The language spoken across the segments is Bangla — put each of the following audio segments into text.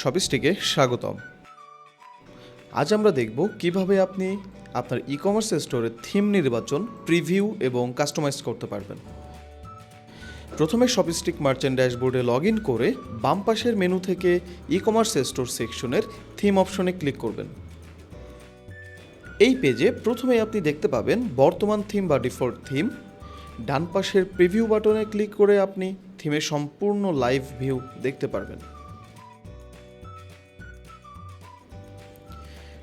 শপিস্টিকে স্বাগতম। আজ আমরা দেখব কীভাবে আপনি আপনার ই কমার্স স্টোরে থিম নির্বাচন প্রিভিউ এবং কাস্টমাইজ করতে পারবেন। প্রথমে শপিস্টিক মার্চেন্ট ড্যাশবোর্ডে লগ ইন করে বাম পাশের মেনু থেকে ই কমার্স স্টোর সেকশনের থিম অপশনে ক্লিক করবেন। এই পেজে প্রথমে আপনি দেখতে পাবেন বর্তমান থিম বা ডিফল্ট থিম ডান পাশের প্রিভিউ বাটনে ক্লিক করে আপনি থিমের সম্পূর্ণ লাইভ ভিউ দেখতে পারবেন।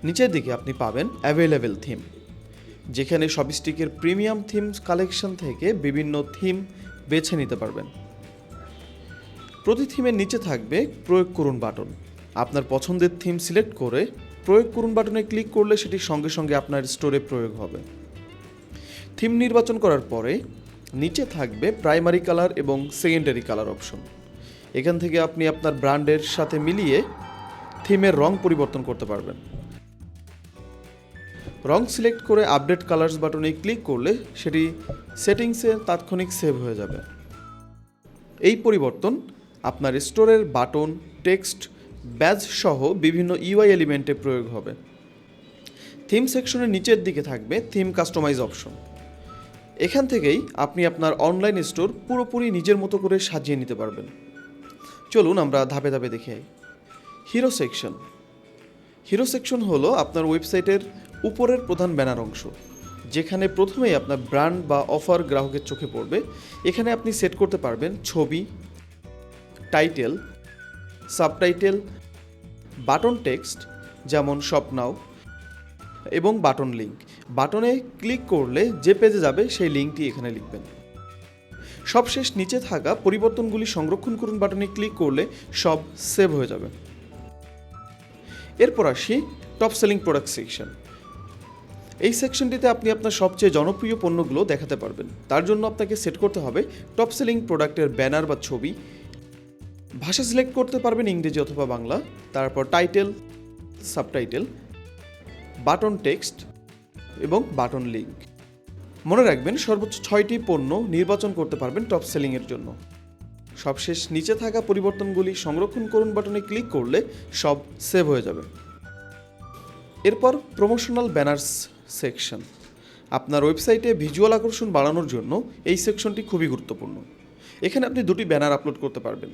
নিচের দিকে আপনি পাবেন অ্যাভেলেবেল থিম যেখানে সবিস্টিকের প্রিমিয়াম থিম কালেকশন থেকে বিভিন্ন থিম বেছে নিতে পারবেন। প্রতি থিমের নিচে থাকবে প্রয়োগ করুন বাটন আপনার পছন্দের থিম সিলেক্ট করে প্রয়োগ করুন বাটনে ক্লিক করলে সেটি সঙ্গে সঙ্গে আপনার স্টোরে প্রয়োগ হবে। থিম নির্বাচন করার পরে নিচে থাকবে প্রাইমারি কালার এবং সেকেন্ডারি কালার অপশন এখান থেকে আপনি আপনার ব্র্যান্ডের সাথে মিলিয়ে থিমের রং পরিবর্তন করতে পারবেন। রং সিলেক্ট করে আপডেট কালার্স বাটনে ক্লিক করলে সেটি সেটিংসে তাৎক্ষণিক সেভ হয়ে যাবে। এই পরিবর্তন আপনার স্টোরের বাটন, টেক্সট, ব্যাজ সহ বিভিন্ন ইউআই এলিমেন্টে প্রয়োগ হবে। থিম সেকশনের নিচের দিকে থাকবে থিম কাস্টমাইজ অপশন। এখান থেকেই আপনি আপনার অনলাইন স্টোর পুরোপুরি নিজের মতো করে সাজিয়ে নিতে পারবেন। চলুন আমরা ধাপে ধাপে দেখে হিরো সেকশন। হিরো সেকশন হলো আপনার ওয়েবসাইটের উপরের প্রধান ব্যানার অংশ, যেখানে প্রথমেই আপনার ব্র্যান্ড বা অফার গ্রাহকের চোখে পড়বে। এখানে আপনি সেট করতে পারবেন ছবি, টাইটেল, সাবটাইটেল, বাটন টেক্সট, যেমন শপ নাও এবং বাটন লিঙ্ক। বাটনে ক্লিক করলে যে পেজে যাবে সেই লিঙ্কটি এখানে লিখবেন। সবশেষ নিচে থাকা পরিবর্তনগুলি সংরক্ষণ করুন বাটনে ক্লিক করলে সব সেভ হয়ে যাবে। এরপর আসি টপ সেলিং প্রোডাক্ট সেকশন। এই সেকশনটিতে আপনি আপনার সবচেয়ে জনপ্রিয় পণ্যগুলো দেখাতে পারবেন। তার জন্য আপনাকে সেট করতে হবে টপ সেলিং প্রোডাক্টের ব্যানার বা ছবি। ভাষা সিলেক্ট করতে পারবেন ইংরেজি অথবা বাংলা। তারপর টাইটেল, সাবটাইটেল, বাটন টেক্সট এবং বাটন লিঙ্ক। মনে রাখবেন সর্বোচ্চ ছয়টি পণ্য নির্বাচন করতে পারবেন টপ সেলিংয়ের জন্য। সবশেষ নিচে থাকা পরিবর্তনগুলি সংরক্ষণ করুন বাটনে ক্লিক করলে সব সেভ হয়ে যাবে। এরপর প্রমোশনাল ব্যানার্স সেকশন আপনার ওয়েবসাইটে ভিজুয়াল আকর্ষণ বাড়ানোর জন্য এই সেকশনটি খুবই গুরুত্বপূর্ণ। এখানে আপনি দুটি ব্যানার আপলোড করতে পারবেন।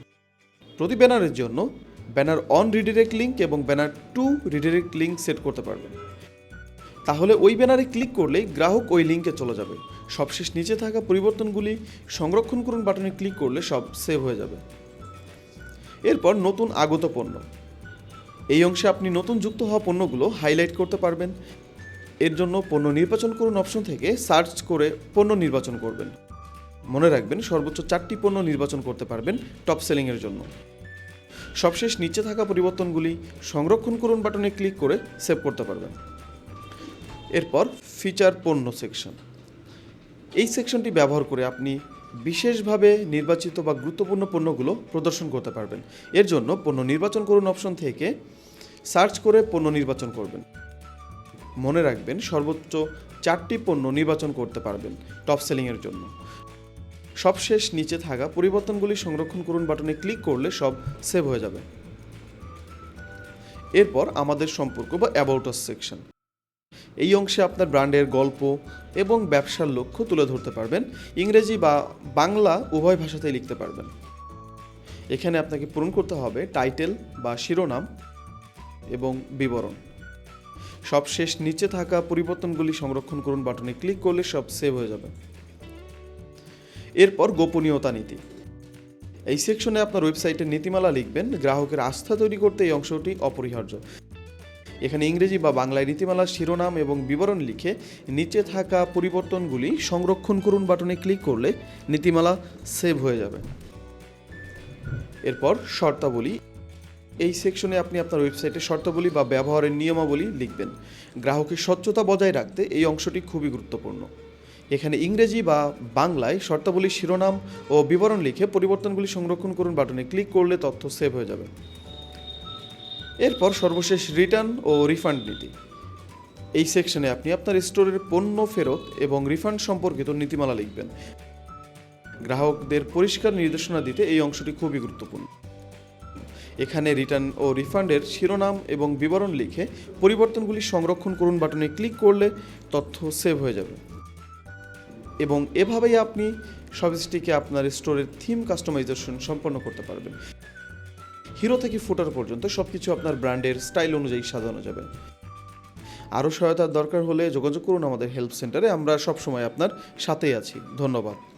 প্রতি ব্যানারের জন্য ব্যানার অন রিডিরেক্ট লিঙ্ক এবং banner to redirect link set করতে পারবেন। তাহলে ওই ব্যানারে ক্লিক করলেই গ্রাহক ওই লিঙ্কে চলে যাবে। সবশেষ নিচে থাকা পরিবর্তনগুলি সংরক্ষণ করুন বাটনে ক্লিক করলে সব সেভ হয়ে যাবে। এরপর নতুন আগত পণ্য। এই অংশে আপনি নতুন যুক্ত হওয়া পণ্যগুলো হাইলাইট করতে পারবেন। এর জন্য পণ্য নির্বাচন করুন অপশন থেকে, সার্চ করে পণ্য নির্বাচন করবেন। মনে রাখবেন, সর্বোচ্চ চারটি পণ্য নির্বাচন করতে পারবেন টপ সেলিংয়ের জন্য। সবশেষ নিচে থাকা পরিবর্তনগুলি সংরক্ষণ করুন বাটনে ক্লিক করে সেভ করতে পারবেন। এরপর ফিচার পণ্য সেকশন। এই সেকশনটি ব্যবহার করে আপনি বিশেষভাবে নির্বাচিত বা গুরুত্বপূর্ণ পণ্যগুলো প্রদর্শন করতে পারবেন। এর জন্য পণ্য নির্বাচন করুন অপশন থেকে, সার্চ করে পণ্য নির্বাচন করবেন। মনে রাখবেন, সর্বোচ্চ চারটি পণ্য নির্বাচন করতে পারবেন টপ সেলিংয়ের জন্য। সবশেষ নিচে থাকা পরিবর্তনগুলি সংরক্ষণ করুন বাটনে ক্লিক করলে সব সেভ হয়ে যাবে। এরপর আমাদের সম্পর্ক বা অ্যাবাউটাস সেকশন এই অংশে আপনার ব্র্যান্ডের গল্প এবং ব্যবসার লক্ষ্য তুলে ধরতে পারবেন, ইংরেজি বা বাংলা উভয় ভাষাতেই লিখতে পারবেন। এখানে আপনাকে পূরণ করতে হবে টাইটেল বা শিরোনাম এবং বিবরণ। সবশেষ নিচে থাকা পরিবর্তনগুলি সংরক্ষণ করুন বাটনে ক্লিক করলে সব সেভ হয়ে যাবে। এরপর গোপনীয়তা নীতি। এই সেকশনে আপনার ওয়েবসাইটের নীতিমালা লিখবেন, গ্রাহকের আস্থা তৈরি করতে এই অংশটি অপরিহার্য। এখানে ইংরেজি বা বাংলায় নীতিমালার শিরোনাম এবং বিবরণ লিখে নিচে থাকা পরিবর্তনগুলি সংরক্ষণ করুন বাটনে ক্লিক করলে নীতিমালা সেভ হয়ে যাবে। এরপর শর্তাবলী এই সেকশনে আপনি আপনার ওয়েবসাইটে শর্তাবলী বা ব্যবহারের নিয়মাবলী লিখবেন। গ্রাহকের স্বচ্ছতা বজায় রাখতে এই অংশটি খুবই গুরুত্বপূর্ণ। এখানে ইংরেজি বা বাংলায় শর্তাবলীর শিরোনাম ও বিবরণ লিখে পরিবর্তনগুলি সংরক্ষণ করুন বাটনে ক্লিক করলে তথ্য সেভ হয়ে যাবে। এরপর সর্বশেষ রিটার্ন ও রিফান্ড নীতি। এই সেকশনে আপনি আপনার স্টোরের পণ্য ফেরত এবং রিফান্ড সম্পর্কিত নীতিমালা লিখবেন। গ্রাহকদের পরিষ্কার নির্দেশনা দিতে এই অংশটি খুবই গুরুত্বপূর্ণ। এখানে রিটার্ন ও রিফান্ডের শিরোনাম এবং বিবরণ লিখে পরিবর্তনগুলি সংরক্ষণ করুন বাটনে ক্লিক করলে তথ্য সেভ হয়ে যাবে। এবং এভাবেই আপনি সবস্টিকে আপনার স্টোরের থিম কাস্টমাইজেশন সম্পন্ন করতে পারবেন। হিরো থেকে ফুটার পর্যন্ত সব কিছু আপনার ব্র্যান্ডের স্টাইল অনুযায়ী সাজানো যাবে। আরও সহায়তার দরকার হলে যোগাযোগ করুন আমাদের হেল্প সেন্টারে। আমরা সবসময় আপনার সাথেই আছি। ধন্যবাদ।